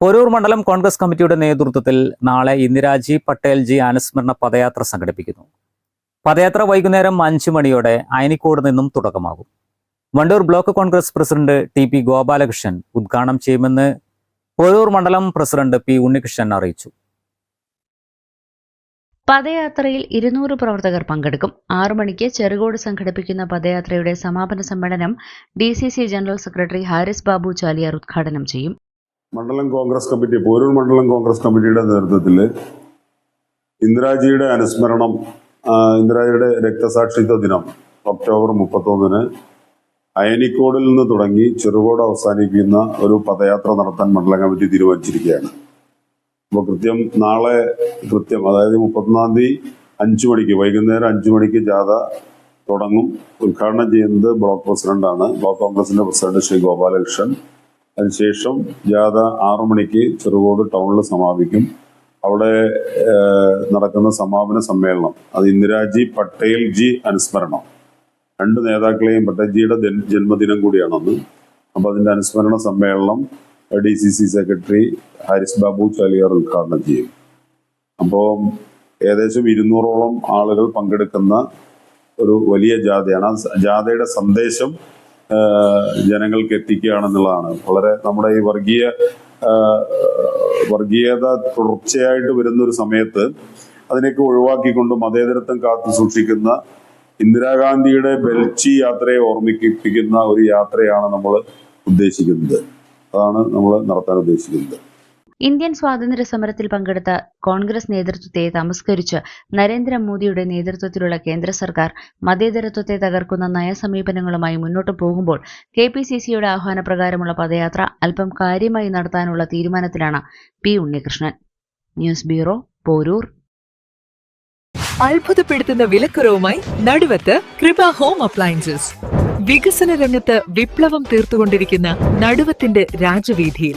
Porur മണ്ഡലം കോൺഗ്രസ് കമ്മിറ്റിയുടെ നേതൃത്വത്തിൽ നാളെ ഇന്ദിരാജി പട്ടേൽജി അനുസ്മരണ പദയാത്ര സംഘടിപ്പിക്കുന്നു. പദയാത്ര വൈകുന്നേരം അഞ്ചു മണിയോടെ അയനിക്കോട് നിന്നും തുടക്കമാകും. Wandoor block congress president T P Gopalakrishnan ഉദ്ഘാടനം ചെയ്യുമെന്ന് പൊരൂർ മണ്ഡലം പ്രസിഡന്റ് പി ഉണ്ണികൃഷ്ണൻ അറിയിച്ചു. പദയാത്രയിൽ ഇരുന്നൂറ് പ്രവർത്തകർ പങ്കെടുക്കും. ആറു മണിക്ക് ചെറുകോട് സംഘടിപ്പിക്കുന്ന പദയാത്രയുടെ സമാപന സമ്മേളനം D general secretary Haris Babu Chaliyar ഉദ്ഘാടനം ചെയ്യും. മണ്ഡലം കോൺഗ്രസ് കമ്മിറ്റി പോരൂർ മണ്ഡലം കോൺഗ്രസ് കമ്മിറ്റിയുടെ നേതൃത്വത്തിൽ ഇന്ദിരാജിയുടെ അനുസ്മരണം ഇന്ദിരാജിയുടെ രക്തസാക്ഷിത്വ ദിനം ഒക്ടോബർ മുപ്പത്തൊന്നിന് അയനിക്കോടിൽ നിന്ന് തുടങ്ങി ചെറുകോട് അവസാനിക്കുന്ന ഒരു പദയാത്ര നടത്താൻ മണ്ഡലം കമ്മിറ്റി തീരുമാനിച്ചിരിക്കുകയാണ്. അപ്പോൾ കൃത്യം നാളെ കൃത്യം അതായത് മുപ്പത്തൊന്നാം തീയതി അഞ്ചു മണിക്ക് വൈകുന്നേരം അഞ്ചു മണിക്ക് ജാഥ തുടങ്ങും. ഉദ്ഘാടനം ചെയ്യുന്നത് ബ്ലോക്ക് പ്രസിഡന്റാണ്. ബ്ലോക്ക് കോൺഗ്രസിന്റെ പ്രസിഡന്റ് ശ്രീ ഗോപാലകൃഷ്ണൻ. അതിനുശേഷം ജാഥ ആറു മണിക്ക് ചെറുകോട് ടൗണിൽ സമാപിക്കും. അവിടെ നടക്കുന്ന സമാപന സമ്മേളനം. അത് ഇന്ദിരാജി പട്ടേൽ ജി അനുസ്മരണം. രണ്ട് നേതാക്കളെയും പട്ടേൽജിയുടെ ജിയുടെ ജന്മദിനം കൂടിയാണെന്ന്. അപ്പോൾ അതിന്റെ അനുസ്മരണ സമ്മേളനം D C C secretary Haris Babu Chaliyar ഉദ്ഘാടനം ചെയ്യും. അപ്പോൾ ഏകദേശം ഇരുന്നൂറോളം ആളുകൾ പങ്കെടുക്കുന്ന ഒരു വലിയ ജാഥയാണ്. ആ ജാഥയുടെ സന്ദേശം ജനങ്ങൾക്ക് എത്തിക്കുകയാണെന്നുള്ളതാണ്. വളരെ നമ്മുടെ ഈ വർഗീയ വർഗീയത തുടർച്ചയായിട്ട് വരുന്ന ഒരു സമയത്ത് അതിനൊക്കെ ഒഴിവാക്കിക്കൊണ്ട് മതേതരത്വം കാത്തു സൂക്ഷിക്കുന്ന ഇന്ദിരാഗാന്ധിയുടെ ബെൽച്ചി യാത്രയെ ഓർമ്മിപ്പിക്കുന്ന ഒരു യാത്രയാണ് നമ്മൾ ഉദ്ദേശിക്കുന്നത്. അതാണ് നമ്മൾ നടത്താൻ ഉദ്ദേശിക്കുന്നത്. ഇന്ത്യൻ സ്വാതന്ത്ര്യ സമരത്തിൽ പങ്കെടുത്ത കോൺഗ്രസ് നേതൃത്വത്തെ തമസ്കരിച്ച് നരേന്ദ്രമോദിയുടെ നേതൃത്വത്തിലുള്ള കേന്ദ്ര സർക്കാർ മതേതരത്വത്തെ തകർക്കുന്ന നയസമീപനങ്ങളുമായി മുന്നോട്ടു പോകുമ്പോൾ കെ പി സി സിയുടെ ആഹ്വാനപ്രകാരമുള്ള പദയാത്ര അല്പം കാര്യമായി നടത്താനുള്ള തീരുമാനത്തിലാണ് P Unnikrishnan. News bureau Porur. അത്ഭുതപ്പെടുത്തുന്ന വിലക്കുറവുമായി നടുവത്ത് കൃപ ഹോം അപ്ലയൻസസ്. വികസന രംഗത്ത് വിപ്ലവം തീർത്തുകൊണ്ടിരിക്കുന്ന നടുവത്തിന്റെ രാജവീതിയിൽ